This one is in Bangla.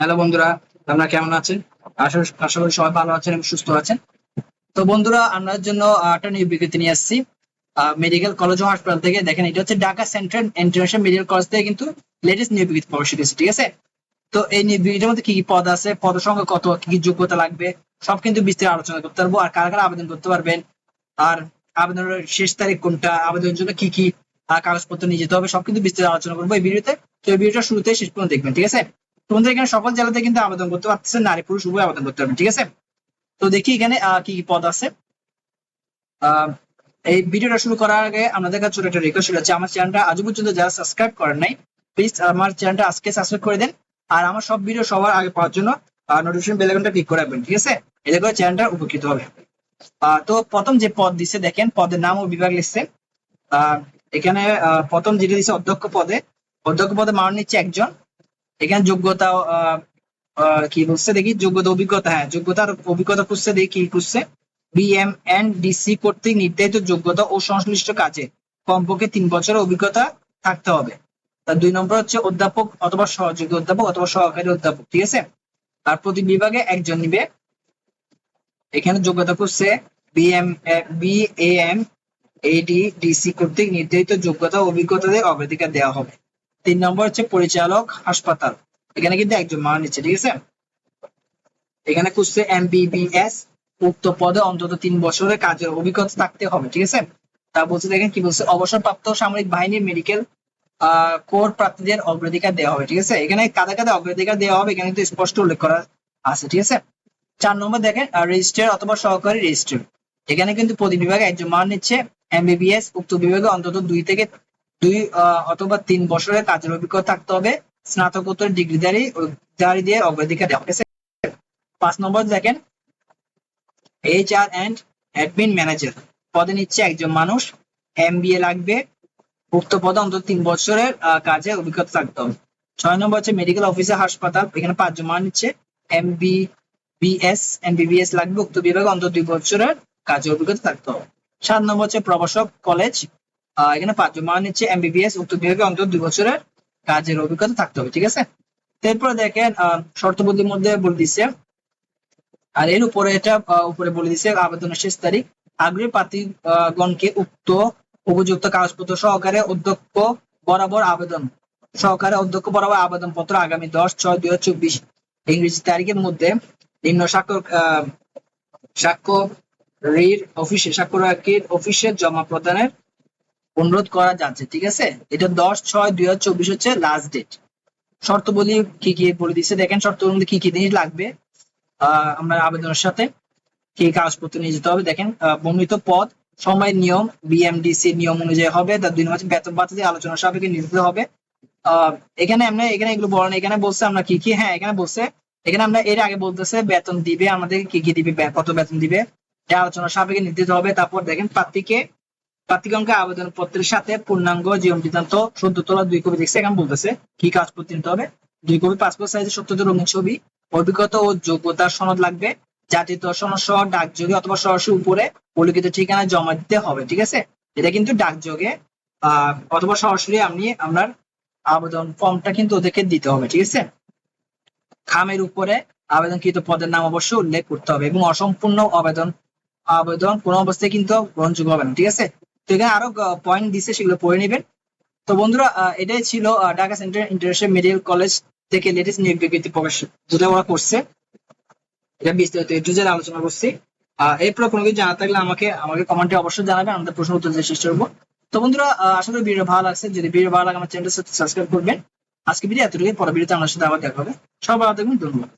হ্যালো বন্ধুরা আপনারা কেমন আছেন আশা করি সবাই ভালো আছেন এবং সুস্থ আছেন। তো বন্ধুরা আপনার জন্য একটা নিয়োগ বিজ্ঞপ্তি নিয়ে আসছি। মেডিকেল কলেজ ও হাসপাতাল থেকে। দেখেন, এটা হচ্ছে Dhaka central international medical college থেকে কিন্তু লেটেস্ট নিয়োগ বিজ্ঞপ্তি প্রকাশিত হয়েছে, ঠিক আছে? তো এই নিয়োগ বিজ্ঞপ্তির মধ্যে কি কি পদ আছে, পদ সংখ্যা কত, কি কি যোগ্যতা লাগবে, সব কিন্তু বিস্তারিত আলোচনা করতে পারব। আর কারা কারা আবেদন করতে পারবেন, আর আবেদনের শেষ তারিখ কোনটা, আবেদনের জন্য কি কি কাগজপত্র নিয়ে যেতে হবে, সব কিন্তু বিস্তারিত আলোচনা করব এই ভিডিওতে। তো এই ভিডিওটা শুরুতে শেষ পর্যন্ত দেখবেন, ঠিক আছে? তোমাদের এখানে সকল জেলাতে কিন্তু আবেদন করতে পারতেছেন, নারী, পুরুষ, উভয় আবেদন করতে পারবেন, ঠিক আছে? তো দেখি এখানে কি কি পদ আছে। এই ভিডিওটা শুরু করার আগে আমাদের কাছে একটা রিকোয়েস্ট আছে আমার চ্যানেলটা আজ পর্যন্ত যারা সাবস্ক্রাইব করেন নাই প্লিজ আমার চ্যানেলটা আজকে সাবস্ক্রাইব করে দেন। আর আমার সব ভিডিও সবার আগে পাওয়ার জন্য নোটিফিকেশন বেল আইকনটা ক্লিক করে রাখবেন, ঠিক আছে? এতে করে চ্যানেলটা উপকৃত হবে। তো প্রথম যে পদ দিছে, দেখেন, পদের নাম ও বিভাগ লিখছে। এখানে প্রথম যেটা দিছে অধ্যক্ষ পদে অধ্যক্ষ পদে মান নিচ্ছে একজন। এখানে যোগ্যতা কি বলছে দেখি? যোগ্যতা, অভিজ্ঞতা হ্যাঁ যোগ্যতার অভিজ্ঞতা খুঁজছে, দেখি কি খুঁজছে। বিএম এন্ড ডিসি কর্তৃক নির্ধারিত যোগ্যতা ও সংশ্লিষ্ট কাজে কমপক্ষে তিন বছরের অভিজ্ঞতা থাকতে হবে। তার দুই নম্বর হচ্ছে অধ্যাপক অথবা সহযোগী অধ্যাপক অথবা সহকারী অধ্যাপক, ঠিক আছে? আর প্রতি বিভাগে একজন নিবে। এখানে যোগ্যতা করছে BM B A M AD DC কর্তৃক নির্ধারিত যোগ্যতা অভিজ্ঞতাদের অগ্রাধিকার দেওয়া হবে। তিন নম্বর হচ্ছে পরিচালক হাসপাতাল। এখানে কিন্তু একজন মারা নিচ্ছে, ঠিক আছে? এখানে খুঁজছে এমবিবিএস উক্ত পদে অন্তত তিন বছরের কাজের অভিজ্ঞতা থাকতে হবে, ঠিক আছে? তা বলছে, দেখেন কি বলছে, অবসরপ্রাপ্ত সামরিক বাহিনীর মেডিকেল কোর প্রার্থীদের অগ্রাধিকার দেওয়া হবে, ঠিক আছে? এখানে কাদা কাদা অগ্রাধিকার দেওয়া হবে, এখানে কিন্তু স্পষ্ট উল্লেখ করা আছে, ঠিক আছে? চার নম্বর দেখেন রেজিস্ট্রার অথবা সহকারী রেজিস্ট্রার এখানে কিন্তু প্রতি বিভাগে একজন মান নিচ্ছে এমবিবিএস উক্ত বিভাগে অন্তত দুই থেকে দুই অথবা তিন বছরের কাজের অভিজ্ঞতা থাকতে হবে। স্নাতকোত্তর ডিগ্রিধারী জারি দিয়ে অগ্রাধিকার দেওয়া আছে? পাঁচ নম্বর দেখেন H R and admin manager পদে নিচ্ছে একজন মানুষ। এমবিএ লাগবে। উক্ত পদে অন্তত তিন বছরের কাজে অভিজ্ঞতা থাকতে হবে। ছয় নম্বর হচ্ছে মেডিকেল অফিসার হাসপাতাল, এখানে পাঁচজন মান নিচ্ছে। এমবি বিএস এমবিবিএস লাগবে। উক্ত বিভাগে অন্তত দুই বছরের কাজে অভিজ্ঞতা থাকতে হবে। সাত নম্বর হচ্ছে প্রভাষক কলেজ। এখানে পাঁচজন। মান নিচ্ছে এমবিবিএস উক্ত বিভাগে অন্তত দুই বছরের কাজের অভিজ্ঞতা থাকতে হবে ঠিক আছে? তারপরে দেখেন আহ, শর্তবলীর মধ্যে বলে দিচ্ছে আর এর উপরে এটা উপরে বলে দিচ্ছে আবেদনের শেষ তারিখ। আগ্রহী প্রার্থীগণকে উক্ত উপযুক্ত কাগজপত্র সহকারে অধ্যক্ষ বরাবর আবেদন সহকারে অধ্যক্ষ বরাবর আবেদন পত্র আগামী দশ ছয় দুই হাজার চব্বিশ ইংরেজি তারিখের মধ্যে নিম্ন স্বাক্ষর আহ, স্বাক্ষরীর অফিসে স্বাক্ষরকারীর অফিসে জমা প্রদানের অনুরোধ করা যাচ্ছে ঠিক আছে? এটা দশ ছয় দুই হাজার চব্বিশ হচ্ছে লাস্ট ডেট শর্ত বলি কি কি বলে দিচ্ছে? দেখেন শর্ত মধ্যে কি কি জিনিস লাগবে আহ, আমরা আবেদনের সাথে কি কাগজপত্র নিয়ে যেতে হবে? দেখেন বর্ণিত পদ সময় নিয়ম বিএমডিসি নিয়ম অনুযায়ী হবে তার দুই নম্বর বেতন ভাতা দিয়ে আলোচনা সাপেক্ষে নিতে হবে। এখানে আমরা এখানে এগুলো বলেন এখানে বলছে আমরা কি কি হ্যাঁ এখানে বলছে। এখানে আমরা এর আগে বলতেছে বেতন দিবে আমাদের কি কি দিবে কত বেতন দিবে আলোচনা সাপেক্ষে নির্ধারিত হবে। তারপর দেখেন প্রার্থীকে প্রার্থীগণকে আবেদন পত্রের সাথে পূর্ণাঙ্গ জীবন বৃত্তান্ত সদ্য তোলা দুই কপি দেখছে। এখানে বলতেছে, কি কাগজপত্র নিতে হবে? দুই কপি পাসপোর্ট সাইজের সত্যতা রঙিন ছবি, অভিজ্ঞতা ও যোগ্যতার সনদ লাগবে জাতীয় সনদ সহ ডাকযোগে অথবা সরাসরি উপরে উল্লিখিত ঠিকানা জমা দিতে হবে, ঠিক আছে? এটা কিন্তু ডাকযোগে আহ অথবা সরাসরি আপনি আপনার আবেদন ফর্মটা কিন্তু ওদেরকে দিতে হবে, ঠিক আছে? খামের উপরে আবেদনকৃত পদের নাম অবশ্যই উল্লেখ করতে হবে এবং অসম্পূর্ণ আবেদন আবেদন কোনো অবস্থায় কিন্তু গ্রহণযোগ্য হবে না, ঠিক আছে? তো আরও পয়েন্ট দিচ্ছে, সেগুলো পড়ে নেবেন। তো বন্ধুরা এটাই ছিল Dhaka central international medical college থেকে লেটেস্ট নিয়োগ বিজ্ঞপ্তি প্রকাশ যেটা ওরা করছে। এটা বিস্তারিত যে আলোচনা করছি। এরপরে কোনো কিছু জানা থাকলে আমাকে আমাকে কমেন্টে অবশ্যই জানাবেন আমাদের প্রশ্ন উত্তর দেওয়ার চেষ্টা করব। তো বন্ধুরা আশা করি ভিডিও ভালো লাগছে। যদি ভিডিও ভালো লাগে, আমার চ্যানেলটা সাবস্ক্রাইব করবেন। আজকে ভিডিও এতটুকু পরে ভিডিওতে আমার সাথে আবার দেখা হবে। সবাই ভালো থাকবেন, ধন্যবাদ।